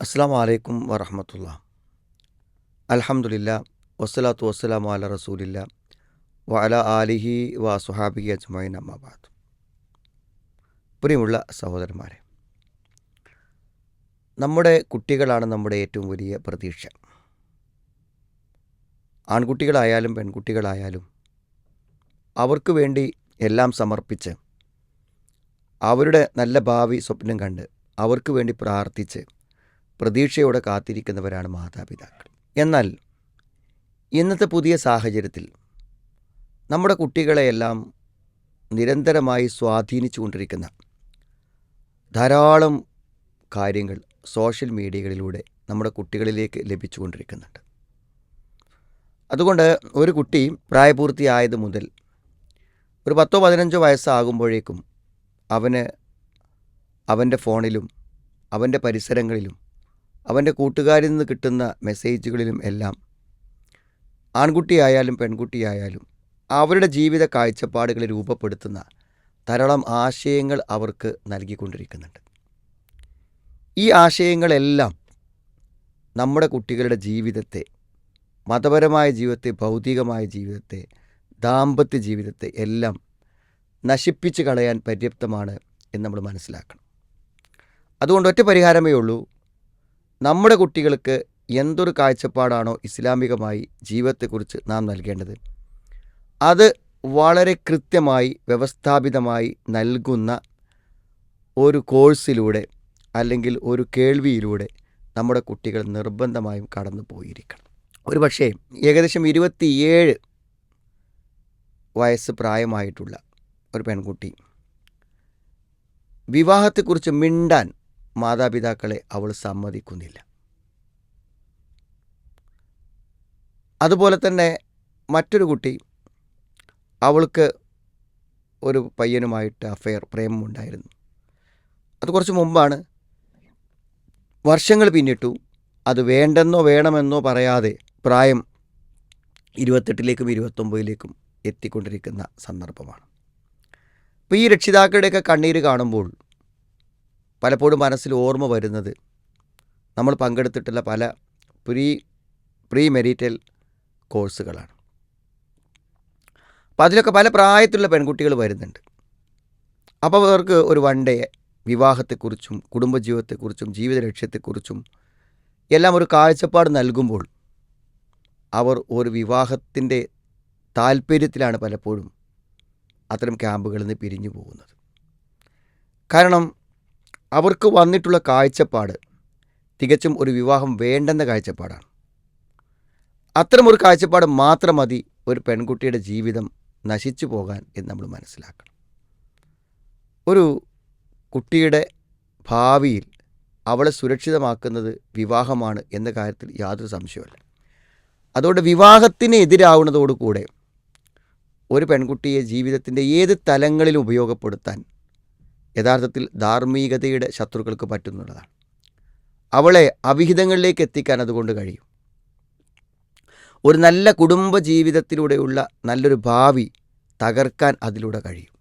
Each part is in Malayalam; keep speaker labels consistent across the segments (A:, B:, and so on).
A: അസ്സാം വലൈക്കും വറഹമത്തുള്ള. അലഹമുല്ല വസ്സലാത്തു വസ്സലാം അല റസൂലില്ല വഅല ആലിഹി വ സുഹാബിഹി അജ്മൈൻ അമ്മാബാദ് പ്രിയമുള്ള സഹോദരന്മാരെ നമ്മുടെ കുട്ടികളാണ് നമ്മുടെ ഏറ്റവും വലിയ പ്രതീക്ഷ. ആൺകുട്ടികളായാലും പെൺകുട്ടികളായാലും അവർക്ക് വേണ്ടി എല്ലാം സമർപ്പിച്ച് അവരുടെ നല്ല ഭാവി സ്വപ്നം കണ്ട് അവർക്ക് വേണ്ടി പ്രാർത്ഥിച്ച് പ്രതീക്ഷയോടെ കാത്തിരിക്കുന്നവരാണ് മാതാപിതാക്കൾ. എന്നാൽ ഇന്നത്തെ പുതിയ സാഹചര്യത്തിൽ നമ്മുടെ കുട്ടികളെയെല്ലാം നിരന്തരമായി സ്വാധീനിച്ചു കൊണ്ടിരിക്കുന്ന ധാരാളം കാര്യങ്ങൾ സോഷ്യൽ മീഡിയകളിലൂടെ നമ്മുടെ കുട്ടികളിലേക്ക് ലഭിച്ചുകൊണ്ടിരിക്കുന്നുണ്ട്. അതുകൊണ്ട് ഒരു കുട്ടി പ്രായപൂർത്തിയായത് മുതൽ ഒരു പത്തോ പതിനഞ്ചോ വയസ്സാകുമ്പോഴേക്കും അവന് അവന്റെ ഫോണിലും അവന്റെ പരിസരങ്ങളിലും അവന്റെ കൂട്ടുകാരിൽ നിന്ന് കിട്ടുന്ന മെസ്സേജുകളിലും എല്ലാം ആൺകുട്ടിയായാലും പെൺകുട്ടിയായാലും അവരുടെ ജീവിത കാഴ്ചപ്പാടുകളെ രൂപപ്പെടുത്തുന്ന ധാരാളം ആശയങ്ങൾ അവർക്ക് നൽകിക്കൊണ്ടിരിക്കുന്നുണ്ട്. ഈ ആശയങ്ങളെല്ലാം നമ്മുടെ കുട്ടികളുടെ ജീവിതത്തെ മതപരമായ ജീവിതത്തെ ഭൗതികമായ ജീവിതത്തെ ദാമ്പത്യ ജീവിതത്തെ എല്ലാം നശിപ്പിച്ച് കളയാൻ പര്യാപ്തമാണ് എന്ന് നമ്മൾ മനസ്സിലാക്കണം. അതുകൊണ്ട് ഒറ്റ പരിഹാരമേ ഉള്ളൂ. നമ്മുടെ കുട്ടികൾക്ക് എന്തൊരു കാഴ്ചപ്പാടാണോ ഇസ്ലാമികമായി ജീവിതത്തെക്കുറിച്ച് നാം നൽകേണ്ടത്? അത് വളരെ കൃത്യമായി വ്യവസ്ഥാപിതമായി നൽകുന്ന ഒരു കോഴ്സിലൂടെ അല്ലെങ്കിൽ ഒരു കേൾവിയിലൂടെ നമ്മുടെ കുട്ടികൾ നിർബന്ധമായും കടന്നു പോയിരിക്കണം. ഒരു പക്ഷേ ഏകദേശം ഇരുപത്തിയേഴ് വയസ്സ് പ്രായമായിട്ടുള്ള ഒരു പെൺകുട്ടി വിവാഹത്തെക്കുറിച്ച് മിണ്ടാൻ മാതാപിതാക്കളെ അവൾ സമ്മതിക്കുന്നില്ല. അതുപോലെ തന്നെ മറ്റൊരു കുട്ടി അവൾക്ക് ഒരു പയ്യനുമായിട്ട് അഫെയർ പ്രേമമുണ്ടായിരുന്നു. അത് കുറച്ച് മുമ്പാണ്. വർഷങ്ങൾ പിന്നിട്ടു. അത് വേണ്ടെന്നോ വേണമെന്നോ പറയാതെ പ്രായം ഇരുപത്തെട്ടിലേക്കും ഇരുപത്തൊമ്പതിലേക്കും എത്തിക്കൊണ്ടിരിക്കുന്ന സന്ദർഭമാണ്. അപ്പോൾ ഈ രക്ഷിതാക്കളുടെയൊക്കെ കണ്ണീര് കാണുമ്പോൾ പലപ്പോഴും മനസ്സിൽ ഓർമ്മ വരുന്നത്. നമ്മൾ പങ്കെടുത്തിട്ടുള്ള പല പ്രീ പ്രീ മെരിറ്റൽ കോഴ്സുകളാണ്. അപ്പോൾ അതിലൊക്കെ പല പ്രായത്തിലുള്ള പെൺകുട്ടികൾ വരുന്നുണ്ട്. അപ്പോൾ അവർക്ക് ഒരു വൺ ഡേ വിവാഹത്തെക്കുറിച്ചും കുടുംബജീവിതത്തെക്കുറിച്ചും ജീവിത ലക്ഷ്യത്തെക്കുറിച്ചും എല്ലാം ഒരു കാഴ്ചപ്പാട് നൽകുമ്പോൾ അവർ ഒരു വിവാഹത്തിന്റെ താല്പര്യത്തിലാണ് പലപ്പോഴും അത്തരം ക്യാമ്പുകളിൽ നിന്ന് പിരിഞ്ഞു പോകുന്നത്. കാരണം അവർക്ക് വന്നിട്ടുള്ള കാഴ്ചപ്പാട് തികച്ചും ഒരു വിവാഹം വേണ്ടെന്ന കാഴ്ചപ്പാടാണ്. അത്തരമൊരു കാഴ്ചപ്പാട് മാത്രം മതി ഒരു പെൺകുട്ടിയുടെ ജീവിതം നശിച്ചു പോകാൻ എന്ന് നമ്മൾ മനസ്സിലാക്കണം. ഒരു കുട്ടിയുടെ ഭാവിയിൽ അവളെ സുരക്ഷിതമാക്കുന്നത് വിവാഹമാണ് എന്ന കാര്യത്തിൽ യാതൊരു സംശയമല്ല അതുകൊണ്ട് വിവാഹത്തിന് എതിരാവുന്നതോടുകൂടെ ഒരു പെൺകുട്ടിയെ ജീവിതത്തിന്റെ ഏത് തലങ്ങളിലും ഉപയോഗപ്പെടുത്താൻ യഥാർത്ഥത്തിൽ ധാർമ്മികതയുടെ ശത്രുക്കൾക്ക് പറ്റുന്നുള്ളതാണ്. അവളെ അവിഹിതങ്ങളിലേക്ക് എത്തിക്കാൻ അതുകൊണ്ട് കഴിയും. ഒരു നല്ല കുടുംബ ജീവിതത്തിലൂടെയുള്ള നല്ലൊരു ഭാവി തകർക്കാൻ അതിലൂടെ കഴിയും.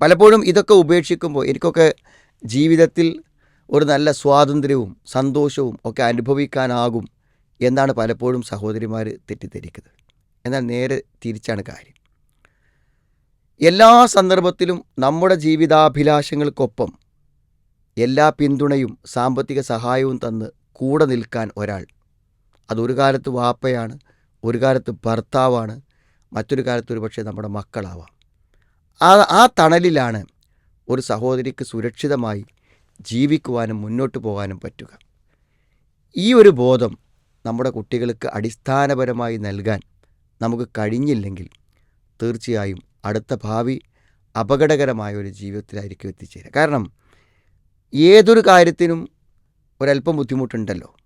A: പലപ്പോഴും ഇതൊക്കെ ഉപേക്ഷിക്കുമ്പോൾ എനിക്കൊക്കെ ജീവിതത്തിൽ ഒരു നല്ല സ്വാതന്ത്ര്യവും സന്തോഷവും ഒക്കെ അനുഭവിക്കാനാകും എന്നാണ് പലപ്പോഴും സഹോദരിമാർ തെറ്റിദ്ധരിക്കുന്നത്. എന്നാൽ നേരെ തിരിച്ചാണ് കാര്യം. എല്ലാ സന്ദർഭത്തിലും നമ്മുടെ ജീവിതാഭിലാഷങ്ങൾക്കൊപ്പം എല്ലാ പിന്തുണയും സാമ്പത്തിക സഹായവും തന്ന് കൂടെ നിൽക്കാൻ ഒരാൾ. അതൊരു കാലത്ത് വാപ്പയാണ് ഒരു കാലത്ത് ഭർത്താവാണ് മറ്റൊരു കാലത്ത് ഒരു പക്ഷേ നമ്മുടെ മക്കളാവാം. ആ ആ തണലിലാണ് ഒരു സഹോദരിക്ക് സുരക്ഷിതമായി ജീവിക്കുവാനും മുന്നോട്ട് പോകാനും പറ്റുക. ഈ ഒരു ബോധം നമ്മുടെ കുട്ടികൾക്ക് അടിസ്ഥാനപരമായി നൽകാൻ നമുക്ക് കഴിഞ്ഞില്ലെങ്കിൽ തീർച്ചയായും അടുത്ത ഭാവി അപകടകരമായ ഒരു ജീവിതത്തിലായിരിക്കും എത്തിച്ചേരുക. കാരണം ഏതൊരു കാര്യത്തിനും ഒരല്പം ബുദ്ധിമുട്ടുണ്ടല്ലോ.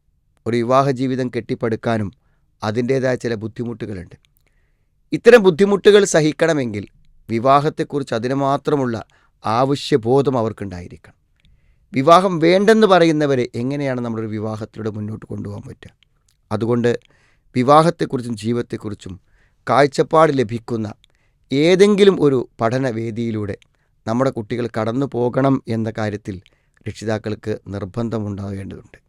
A: ഒരു വിവാഹ ജീവിതം കെട്ടിപ്പടുക്കാനും അതിന്റേതായ ചില ബുദ്ധിമുട്ടുകളുണ്ട്. ഇത്തരം ബുദ്ധിമുട്ടുകൾ സഹിക്കണമെങ്കിൽ വിവാഹത്തെക്കുറിച്ച് അതിന് മാത്രമുള്ള ആവശ്യബോധം അവർക്കുണ്ടായിരിക്കണം. വിവാഹം വേണ്ടെന്ന് പറയുന്നവരെ എങ്ങനെയാണ് നമ്മളൊരു വിവാഹത്തിലൂടെ മുന്നോട്ട് കൊണ്ടുപോകാൻ പറ്റുക? അതുകൊണ്ട് വിവാഹത്തെക്കുറിച്ചും ജീവിതത്തെക്കുറിച്ചും കാഴ്ചപ്പാട് ലഭിക്കുന്ന ഏതെങ്കിലും ഒരു പഠനവേദിയിലൂടെ നമ്മുടെ കുട്ടികൾ കടന്നു പോകണം എന്ന കാര്യത്തിൽ രക്ഷിതാക്കൾക്ക് നിർബന്ധമുണ്ടാകേണ്ടതുണ്ട്.